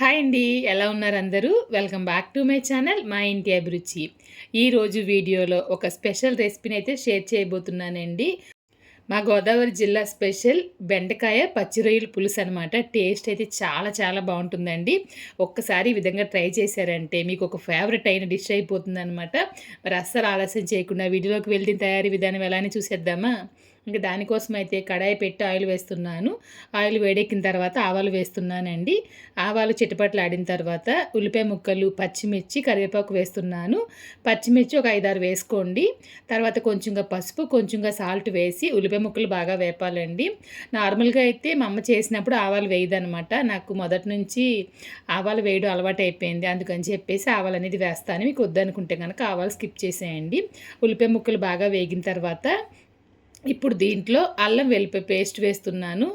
Hi అండి ఎలా ఉన్నారు అందరూ? Welcome back to my channel మా ఇంటి అభిరుచి. ఈరోజు వీడియోలో ఒక స్పెషల్ రెసిపీని అయితే షేర్ చేయబోతున్నానండి. మా గోదావరి జిల్లా స్పెషల్ బెండకాయ పచ్చి రొయ్యల పులుసు అనమాట టేస్ట్ అయితే చాలా చాలా బాగుంటుందండి. ఒక్కసారి ఈ విధంగా ట్రై చేశారంటే మీకు ఒక ఫేవరెట్ అయిన డిష్ అయిపోతుంది అనమాట మరి అస్సలు ఆలస్యం చేయకుండా వీడియోలోకి వెళ్ళిన తయారీ విధానం ఎలానే చూసేద్దామా? ఇంకా దానికోసం అయితే కడాయి పెట్టి ఆయిల్ వేస్తున్నాను. ఆయిల్ వేడెక్కిన తర్వాత ఆవాలు వేస్తున్నానండి. ఆవాలు చిటపట్లు ఆడిన తర్వాత ఉల్లిపాయ ముక్కలు పచ్చిమిర్చి కరివేపాకు వేస్తున్నాను. పచ్చిమిర్చి ఒక ఐదారు వేసుకోండి. తర్వాత కొంచెంగా పసుపు కొంచెంగా సాల్ట్ వేసి ఉల్లిపాయ ముక్కలు బాగా వేపాలండి. నార్మల్గా అయితే మా అమ్మ చేసినప్పుడు ఆవాలు వేయదనమాట నాకు మొదటి నుంచి ఆవాలు వేయడం అలవాటు అయిపోయింది అందుకని చెప్పేసి ఆవాలు అనేది వేస్తాను. మీకు వద్దనుకుంటే కనుక ఆవాలు స్కిప్ చేసేయండి. ఉల్లిపాయ ముక్కలు బాగా వేగిన తర్వాత ఇప్పుడు దీంట్లో అల్లం వెల్లిపాయ పేస్ట్ వేస్తున్నాను.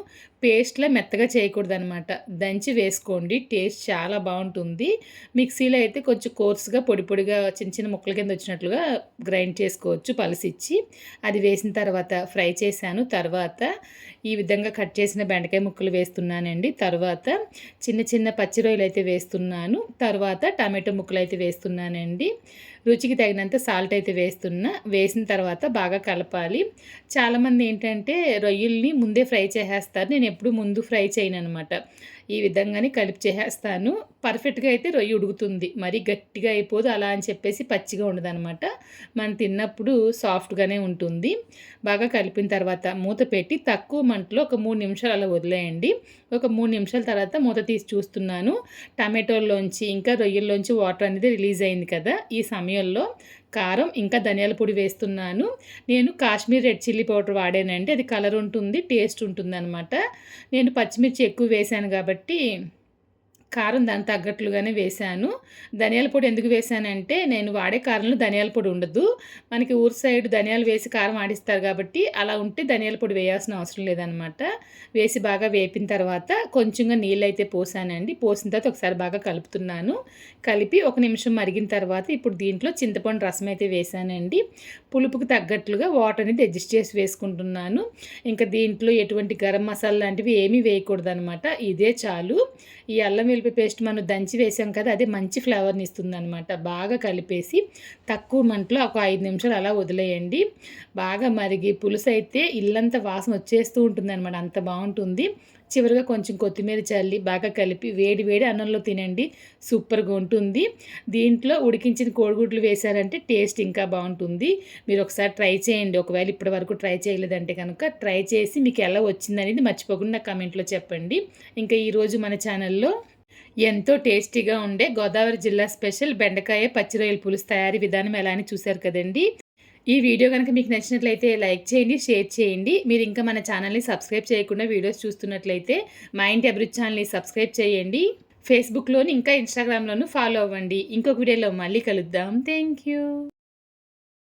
పేస్ట్లో మెత్తగా చేయకూడదు అనమాట దంచి వేసుకోండి టేస్ట్ చాలా బాగుంటుంది. మిక్సీలో అయితే కొంచెం కోర్సుగా పొడి పొడిగా చిన్న చిన్న ముక్కల కింద వచ్చినట్లుగా గ్రైండ్ చేసుకోవచ్చు పలసిచ్చి. అది వేసిన తర్వాత ఫ్రై చేశాను. తర్వాత ఈ విధంగా కట్ చేసిన బెండకాయ ముక్కలు వేస్తున్నానండి. తర్వాత చిన్న చిన్న పచ్చి రొయ్యలు అయితే వేస్తున్నాను. తర్వాత టమాటో ముక్కలు అయితే వేస్తున్నానండి. రుచికి తగినంత సాల్ట్ అయితే వేస్తున్నా. వేసిన తర్వాత బాగా కలపాలి. చాలామంది ఏంటంటే రొయ్యల్ని ముందే ఫ్రై చేసేస్తారు. నేను ఎప్పుడు ముందు ఫ్రై చేయను అనమాట ఈ విధంగానే కలిపి చేసేస్తాను. పర్ఫెక్ట్గా అయితే రొయ్యి ఉడుకుతుంది. మరి గట్టిగా అయిపోదు. అలా అని చెప్పేసి పచ్చిగా ఉండదనమాట మనం తిన్నప్పుడు సాఫ్ట్గానే ఉంటుంది. బాగా కలిపిన తర్వాత మూత పెట్టి తక్కువ మంటలో ఒక మూడు నిమిషాలు అలా వదిలేయండి. ఒక మూడు నిమిషాల తర్వాత మూత తీసి చూస్తున్నాను. టమాటోల్లోంచి ఇంకా రొయ్యల్లోంచి వాటర్ అనేది రిలీజ్ అయింది కదా ఈ సమయంలో. కారం ఇంకా ధనియాల పొడి వేస్తున్నాను. నేను కాశ్మీర్ రెడ్ చిల్లీ పౌడర్ వాడానండి. అది కలర్ ఉంటుంది టేస్ట్ ఉంటుంది అనమాట నేను పచ్చిమిర్చి ఎక్కువ వేశాను కాబట్టి కారం దానికి తగ్గట్లుగానే వేశాను. ధనియాల పొడి ఎందుకు వేశానంటే నేను వాడే కారంలో ధనియాల పొడి ఉండదు. మనకి ఊరు సైడ్ ధనియాలు వేసి కారం ఆడిస్తారు కాబట్టి అలా ఉంటే ధనియాల పొడి వేయాల్సిన అవసరం లేదనమాట. వేసి బాగా వేపిన తర్వాత కొంచెంగా నీళ్ళు అయితే పోసానండి. పోసిన తర్వాత ఒకసారి బాగా కలుపుతున్నాను. కలిపి ఒక నిమిషం మరిగిన తర్వాత ఇప్పుడు దీంట్లో చింతపండు రసం అయితే వేసానండి పులుపుకు తగ్గట్లుగా వాటర్ అనేది అడ్జస్ట్ చేసి వేసుకుంటున్నాను. ఇంకా దీంట్లో ఎటువంటి గరం మసాలా లాంటివి ఏమీ వేయకూడదు అనమాట ఇదే చాలు. ఈ అల్లం వెల్లిపాయ పేస్ట్ మనం దంచి వేసాం కదా అది మంచి ఫ్లేవర్ని ఇస్తుంది అనమాట బాగా కలిపేసి తక్కువ మంటలో ఒక ఐదు నిమిషాలు అలా వదిలేయండి. బాగా మరిగి పులుసు అయితే ఇల్లంతా వాసన వచ్చేస్తూ ఉంటుంది అనమాట అంత బాగుంటుంది. చివరిగా కొంచెం కొత్తిమీర చల్లి బాగా కలిపి వేడి వేడి అన్నంలో తినండి. సూపర్గా ఉంటుంది. దీంట్లో ఉడికించిన కోడిగుడ్లు వేశారంటే టేస్ట్ ఇంకా బాగుంటుంది. మీరు ఒకసారి ట్రై చేయండి. ఒకవేళ ఇప్పటి వరకు ట్రై చేయలేదంటే కనుక ట్రై చేసి మీకు ఎలా వచ్చిందనేది మర్చిపోకుండా కమెంట్లో చెప్పండి. ఇంకా ఈరోజు మన ఛానల్లో ఎంతో టేస్టీగా ఉండే గోదావరి జిల్లా స్పెషల్ బెండకాయ పచ్చిరొయ్యల పులుసు తయారీ విధానం ఎలా అని చూశారు కదండి. ఈ వీడియో కనుక మీకు నచ్చినట్లయితే లైక్ చేయండి షేర్ చేయండి. మీరు ఇంకా మన ఛానల్ని సబ్స్క్రైబ్ చేయకుండా వీడియోస్ చూస్తున్నట్లయితే మా ఇంటి అభిరుచి ఛానల్ని సబ్స్క్రైబ్ చేయండి. ఫేస్బుక్లోని ఇంకా ఇన్స్టాగ్రామ్లోను ఫాలో అవ్వండి. ఇంకొక వీడియోలో మళ్ళీ కలుద్దాం. Thank you